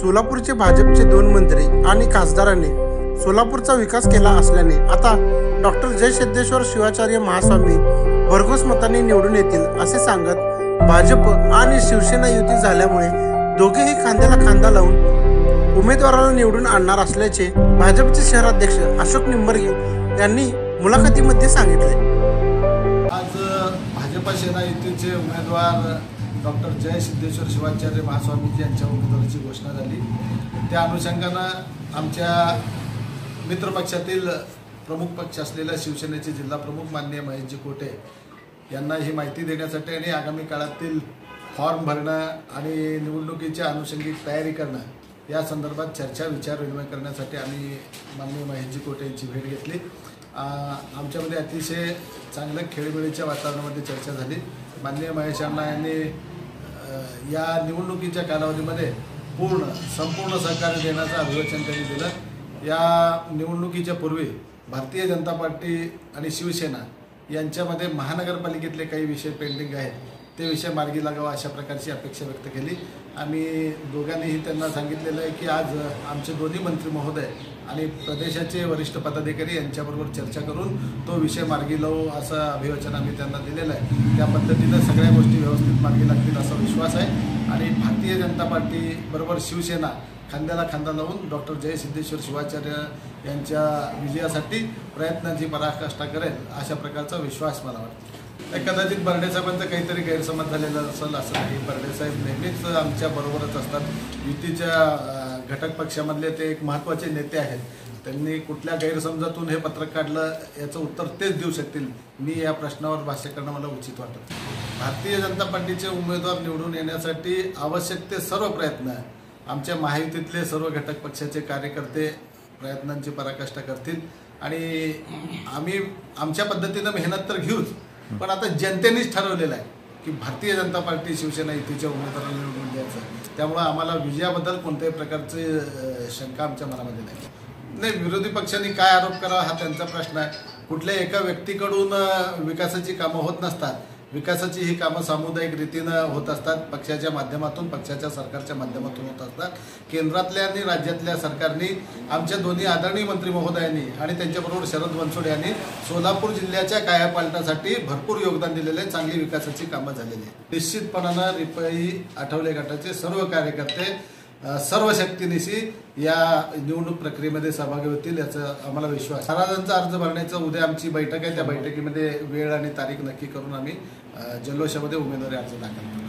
सोलापूरचे भाजपचे दोन मंत्री आणि खासदारांनी सोलापूरचा विकास केला असल्याने आता डॉक्टर जय सिद्धेश्वर शिवाचार्य महास्वामी भरघोस मताने निवडून येतील असे सांगत भाजप आणि शिवसेना युती झाल्यामुळे दोघेही खांद्याला खांदा लावून उमेदवाराला निवडून आणणार असल्याचे भाजपचे शहराध्यक्ष अशोक निंबर्गे यांनी मुलाखतीमध्ये सांगितले. आज भाजपा सेना युतीचे उमेदवार डॉक्टर जय सिद्धेश्वर शिवाचार्य महास्वामीजी यांच्या उमेदवारीची घोषणा झाली. त्या अनुषंगानं आमच्या मित्रपक्षातील प्रमुख पक्ष असलेल्या शिवसेनेचे जिल्हा प्रमुख माननीय महेशजी कोटे यांना ही माहिती देण्यासाठी आणि आगामी काळातील फॉर्म भरणं आणि निवडणुकीच्या अनुषंगिक तयारी करणं या संदर्भात चर्चा विचार विनिमय करण्यासाठी आम्ही माननीय महेशजी कोटे यांची भेट घेतली. आमच्यामध्ये अतिशय चांगलं खेळीमेळीच्या वातावरणामध्ये चर्चा झाली. माननीय महेश अण्णा यांनी या निवडणुकीच्या कालावधीमध्ये पूर्ण संपूर्ण सहकार्य देण्याचं अभिवचन त्यांनी दिलं. या निवडणुकीच्या पूर्वी भारतीय जनता पार्टी आणि शिवसेना यांच्यामध्ये महानगरपालिकेतले काही विषय पेंडिंग आहेत. ते विषय मार्गी लागावा अशा प्रकारची अपेक्षा व्यक्त केली. आम्ही दोघांनीही त्यांना सांगितलेलं आहे की आज आमचे दोन्ही मंत्री महोदय आणि प्रदेशाचे वरिष्ठ पदाधिकारी यांच्याबरोबर चर्चा करून तो विषय मार्गी लावू असं अभिवचन आम्ही त्यांना दिलेलं आहे. त्या पद्धतीनं सगळ्या गोष्टी व्यवस्थित मार्गी लागतील असा विश्वास आहे. आणि भारतीय जनता पार्टी बरोबर शिवसेना खांद्याला खांदा लावून डॉक्टर जय सिद्धेश्वर शिवाचार्य यांच्या विजयासाठी प्रयत्नांची पराकाष्ठा करेल अशा प्रकारचा विश्वास मला वाटतो. कदाचित बर्डे साहेबांचा काहीतरी गैरसमज झालेला असेल असं नाही. बर्डे साहेब नेहमीच आमच्या बरोबरच असतात. युतीच्या घटक पक्षामधले ते एक महत्त्वाचे नेते आहेत. त्यांनी कुठल्या गैरसमजातून हे पत्रक काढलं याचं उत्तर तेच देऊ शकतील. मी या प्रश्नावर भाष्य करणं मला उचित वाटत. भारतीय जनता पार्टीचे उमेदवार निवडून येण्यासाठी आवश्यक ते सर्व प्रयत्न आमच्या महायुतीतले सर्व घटक पक्षाचे कार्यकर्ते प्रयत्नांची पराकाष्ठा करतील. आणि आम्ही आमच्या पद्धतीनं मेहनत तर घेऊच. पण आता जनतेनेच ठरवलेलं आहे की भारतीय जनता पार्टी शिवसेना युतीच्या उमेदवाराला निवडून द्यायचं. त्यामुळं आम्हाला विजयाबद्दल कोणत्याही प्रकारचे शंका आमच्या मनामध्ये नाही. नाही विरोधी पक्षांनी काय आरोप करावा हा त्यांचा प्रश्न आहे. कुठल्या एका व्यक्तीकडून विकासाची कामं होत नसतात. विकासाची ही कामं सामुदायिक रीतीनं होत असतात पक्षाच्या माध्यमातून पक्षाच्या सरकारच्या माध्यमातून होत असतात. केंद्रातल्या आणि राज्यातल्या सरकारनी आमच्या दोन्ही आदरणीय मंत्री महोदयांनी आणि त्यांच्याबरोबर शरद बनसोडे यांनी सोलापूर जिल्ह्याच्या कायापालटासाठी भरपूर योगदान दिलेले आहे चांगली विकासाची कामं झालेली आहेत. निश्चितपणानं रिपाई आठवले गटाचे सर्व कार्यकर्ते सर्व शक्तीनिशी या निवडणूक प्रक्रियेमध्ये सहभागी होतील याचा आम्हाला विश्वास. महाराजांचा अर्ज भरण्याचं उद्या आमची बैठक आहे. त्या बैठकीमध्ये वेळ आणि तारीख नक्की करून आम्ही जल्लोषामध्ये उमेदवारी अर्ज दाखल